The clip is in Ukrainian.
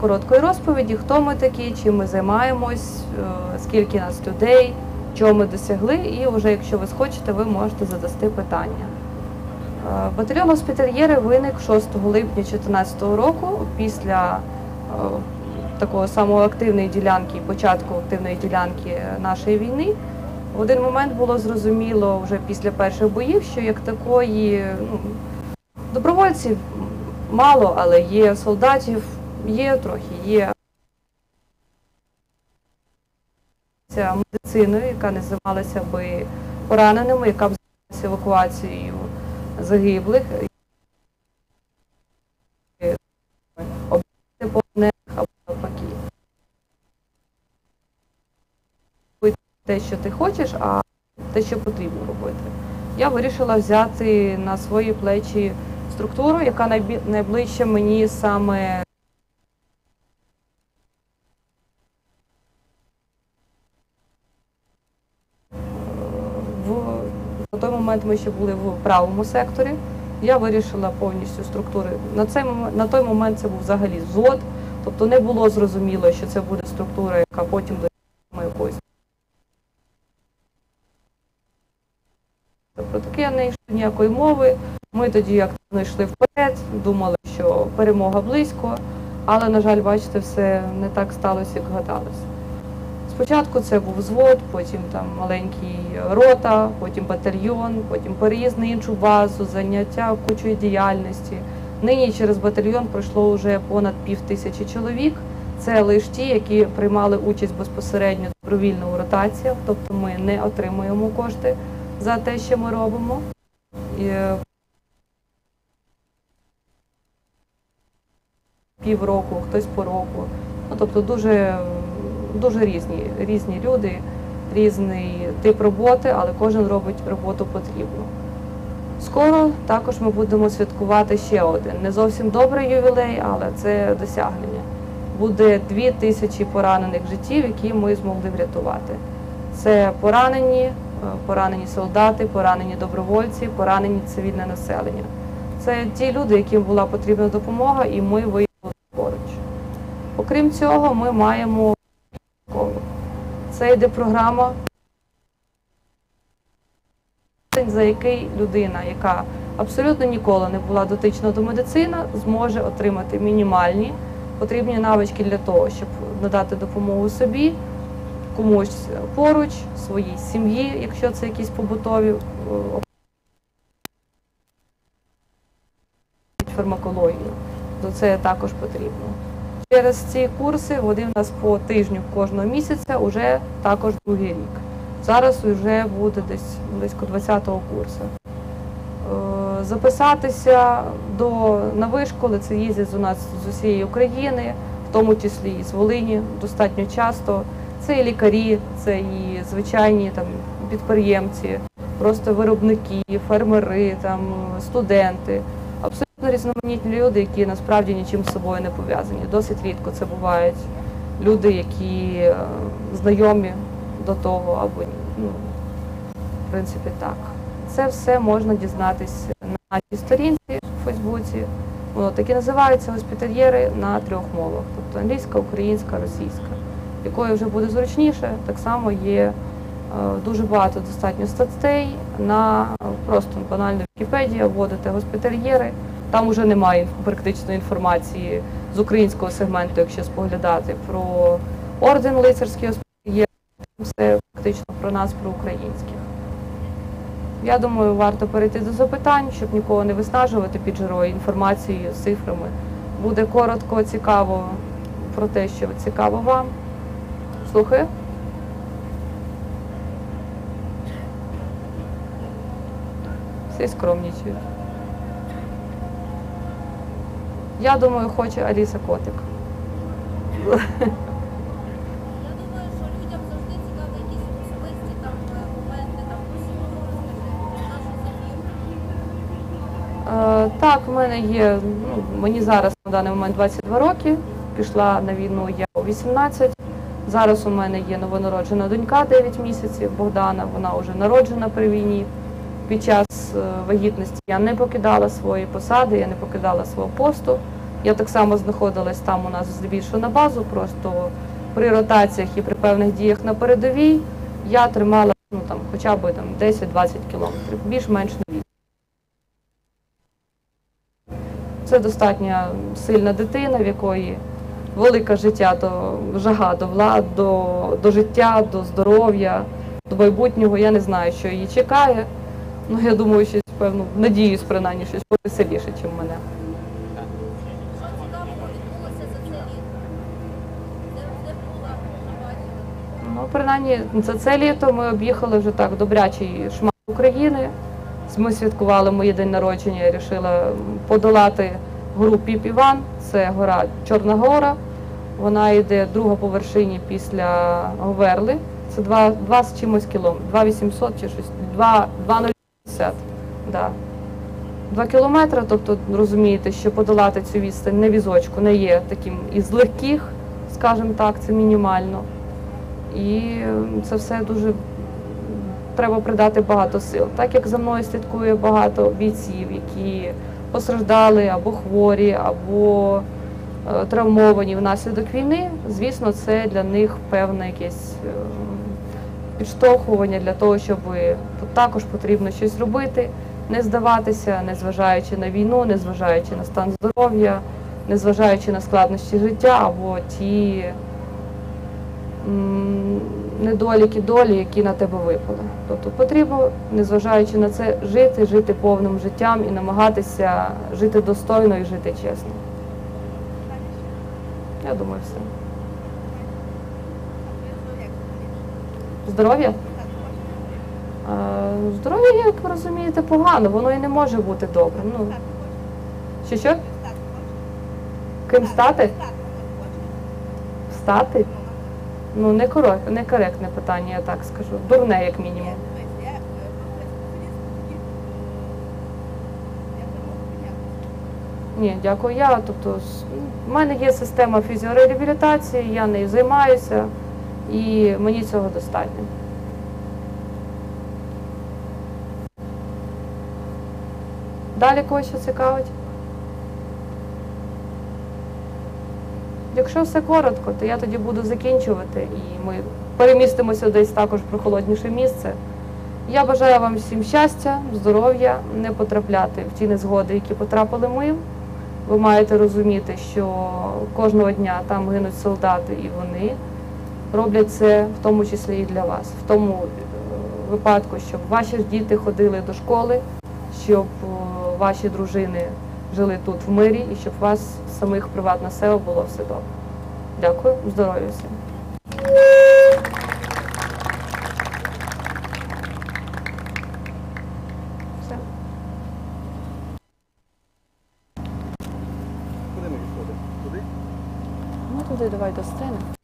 Короткої розповіді, хто ми такі, чим ми займаємось, е, скільки нас людей, чого ми досягли, і вже якщо ви схочете, ви можете задасти питання. Е, Батальйон госпітальєри виник 6 липня 2014 року після е, такого самої активної ділянки, початку активної ділянки нашої війни. В один момент було зрозуміло вже після перших боїв, що як такої ну, добровольців мало, але є солдатів, є трохи, є ця медициною, яка не займалася би пораненими, яка б займалася евакуацією загиблих, Те, що ти хочеш, а те, що потрібно робити. Я вирішила взяти на свої плечі структуру, яка найближче мені саме на той момент ми ще були в правому секторі. Я вирішила повністю структури. На цей на той момент це був взагалі взвод, тобто не було зрозуміло, що це буде структура, яка потім до Таке не йшло ніякої мови. Ми тоді активно йшли вперед, думали, що перемога близько, але, на жаль, бачите, все не так сталося, як гадалося. Спочатку це був взвод, потім там маленький рота, потім батальйон, потім переїзд на іншу базу, заняття кучою діяльності. Нині через батальйон пройшло вже понад пів тисячі чоловік. Це лише ті, які приймали участь безпосередньо добровільно у ротаціях, тобто ми не отримуємо кошти за те, що ми робимо. І, е, півроку, хтось по року. Ну, тобто дуже, дуже різні, різні люди, різний тип роботи, але кожен робить роботу потрібну. Скоро також ми будемо святкувати ще один. Не зовсім добрий ювілей, але це досягнення. Буде дві тисячі поранених життів, які ми змогли врятувати. Це поранені, поранені солдати, поранені добровольці, поранені цивільне населення. Це ті люди, яким була потрібна допомога, і ми виявили поруч. Окрім цього, ми маємо. Це йде програма, за який людина, яка абсолютно ніколи не була дотична до медицини, зможе отримати мінімальні потрібні навички для того, щоб надати допомогу собі, комусь поруч, своїй сім'ї, якщо це якісь побутові е, фармакологію, то це також потрібно. Через ці курси вони в нас по тижню кожного місяця вже також другий рік. Зараз вже буде десь близько 20-го курсу. Е, Записатися до на вишколи це їздять у нас з усієї України, в тому числі і з Волині, достатньо часто. Це і лікарі, це і звичайні там підприємці, просто виробники, фермери, там студенти. Абсолютно різноманітні люди, які насправді нічим з собою не пов'язані. Досить рідко це бувають люди, які е, знайомі до того або. Ну, в принципі, так. Це все можна дізнатись на нашій сторінці в Фейсбуці. Воно так і називається госпітальєри на трьох мовах, тобто англійська, українська, російська. Якою вже буде зручніше, так само є е, дуже багато достатньо статей на е, просто банально Вікіпедія, вводите госпітальєри. Там вже немає інф- практично інформації з українського сегменту, якщо споглядати про орден лицарський госпітальєр, все практично про нас, про українських. Я думаю, варто перейти до запитань, щоб нікого не виснажувати під жирою інформацією, цифрами. Буде коротко, цікаво про те, що цікаво вам. Слухаю. Всі скромнічують. Я думаю, хоче Аліса котик. Я думаю, що людям завжди цікаві якісь особисті там моменти, там розкажи нашу сім'ю. Так, в мене є, ну, мені зараз на даний момент 22 роки, пішла на війну я у 18. Зараз у мене є новонароджена донька 9 місяців, Богдана, вона вже народжена при війні. Під час е, вагітності я не покидала свої посади, я не покидала свого посту. Я так само знаходилась там у нас здебільшого на базу, просто при ротаціях і при певних діях на передовій я тримала ну, там, хоча б там, 10-20 кілометрів, більш-менш на вік. Це достатньо сильна дитина, в якої велике життя, то жага до влад, до, до життя, до здоров'я, до майбутнього. Я не знаю, що її чекає. Ну, я думаю, щось, певно, надіюсь, принаймні, щось повеселіше, ніж мене. Де була? Ну, принаймні, за це літо ми об'їхали вже так добрячий шмат України. Ми святкували моє день народження. Я вирішила подолати гору Піп Іван. Це гора Чорна Гора. Вона йде друга по вершині після Говерли. Це два, два з чимось кілометрів, 2800 чи щось, 2050. Да. Два кілометри, тобто розумієте, що подолати цю відстань на візочку не є таким із легких, скажімо так, це мінімально. І це все дуже треба придати багато сил. Так як за мною слідкує багато бійців, які постраждали або хворі, або е, травмовані внаслідок війни, звісно, це для них певне якесь е, підштовхування для того, щоб також потрібно щось робити, не здаватися, не зважаючи на війну, не зважаючи на стан здоров'я, не зважаючи на складнощі життя або ті недоліки долі, які на тебе випали. Тобто потрібно, незважаючи на це, жити, жити повним життям і намагатися жити достойно і жити чесно. Я думаю, все. Здоров'я? Здоров'я, як ви розумієте, погано, воно і не може бути добрим. Ну, що що? Ким стати? Встати? Ну, не коректне, некоректне питання, я так скажу. Дурне, як мінімум. Ні, дякую. Я, тобто, в мене є система фізіореабілітації, я нею займаюся і мені цього достатньо. Далі когось цікавить? Якщо все коротко, то я тоді буду закінчувати і ми перемістимося десь також в прохолодніше місце. Я бажаю вам всім щастя, здоров'я, не потрапляти в ті незгоди, які потрапили ми. Ви маєте розуміти, що кожного дня там гинуть солдати, і вони роблять це в тому числі і для вас. В тому е, випадку, щоб ваші діти ходили до школи, щоб е, ваші дружини жили тут в мирі і щоб у вас самих приватна себе було все добре. Дякую, здоров'я всім. Куди ми відходимо? Туди? Ну туди давай до сцени.